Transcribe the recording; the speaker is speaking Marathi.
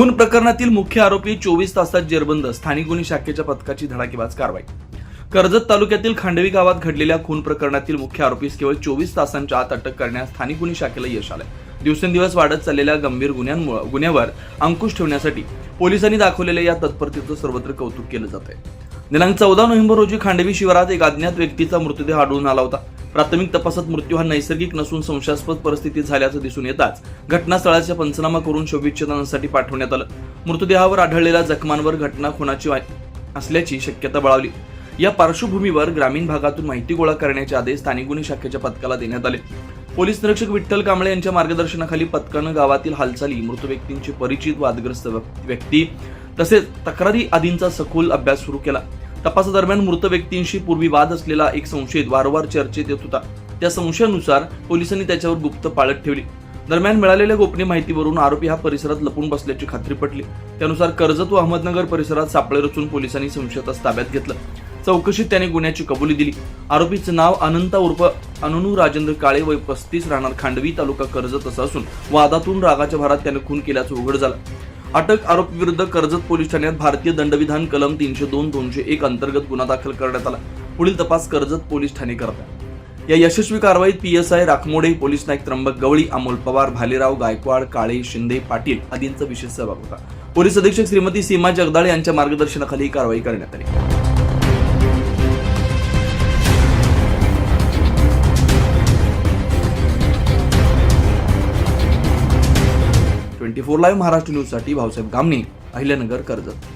खून प्रकरणातील मुख्य आरोपी चोवीस तासात जेरबंद. स्थानिक गुन्हे शाखेच्या पथकाची धडाकेबाज कारवाई. कर्जत तालुक्यातील खांडवी गावात घडलेल्या खून प्रकरणातील मुख्य आरोपीस केवळ चोवीस तासांच्या आत अटक करण्यास स्थानिक गुन्हे शाखेला यश आलंय. दिवसेंदिवस वाढत चाललेल्या गंभीर गुन्ह्यांमुळे गुन्ह्यावर अंकुश ठेवण्यासाठी पोलिसांनी दाखवलेल्या या तत्परतेचं सर्वत्र कौतुक केलं जात आहे दिनांक चौदा नोव्हेंबर रोजी खांडवी शिवारात एक अज्ञात व्यक्तीचा मृतदेह आढळून आला होता. प्राथमिक तपासात मृत्यू हा नैसर्गिक नसून संशयास्पद परिस्थितीत झाल्याचं दिसून येताच घटनास्थळाचा पंचनामा करून शोभिच्छेदनासाठी पाठवण्यात आलं. मृतदेहावर आढळलेल्या जखमांवर घटना खुनाची वा- असल्याची शक्यता बळावली. या पार्श्वभूमीवर ग्रामीण भागातून माहिती गोळा करण्याचे आदेश स्थानिक गुन्हे शाखेच्या पथकाला देण्यात आले. पोलीस निरीक्षक विठ्ठल कांबळे यांच्या मार्गदर्शनाखाली पथकानं गावातील हालचाली मृत व्यक्तींचे परिचित वादग्रस्त व्यक्ती तसेच तक्रारी आदींचा सखोल अभ्यास सुरू केला. तपासादरम्यान मृत व्यक्तींशी पूर्वी वाद असलेला एक संशयित वारंवार चर्चेत येत होता. त्या संशयानुसार पोलिसांनी त्याच्यावर गुप्त पाळत ठेवली. दरम्यान मिळालेल्या गोपनीय माहितीवरून आरोपी हा परिसरात लपून बसल्याची खात्री पटली. त्यानुसार कर्जत व अहमदनगर परिसरात सापळे रचून पोलिसांनी संशयास ताब्यात घेतलं. चौकशीत त्याने गुन्ह्याची कबुली दिली. आरोपीचं नाव अनंता उर्फ अननू राजेंद्र काळे वय पस्तीस राहणार खांडवी तालुका कर्जत असं असून वादातून रागाच्या भरात त्याने खून केल्याचं उघड झालं. अटक आरोपी विरुद्ध कर्जत पोलीस ठाण्यात भारतीय दंडविधान कलम तीनशे दोन दोनशे एक अंतर्गत गुन्हा दाखल करण्यात आला. पुढील तपास कर्जत पोलीस ठाणे करतात या यशस्वी कारवाईत P S I Rakhmode police Naik Trimbak Gawali Amol Pawar Bhalerao Gaikwad Kale Shinde Patil आदींचा विशेष सहभाग होता. पोलीस अधीक्षक श्रीमती सीमा जगदाळे यांच्या मार्गदर्शनाखाली ही कारवाई करण्यात आली. ट्वेंटी फोर लाईव्ह महाराष्ट्र न्यूजसाठी भाऊसाहेब गामणे अहिल्यानगर कर्जत.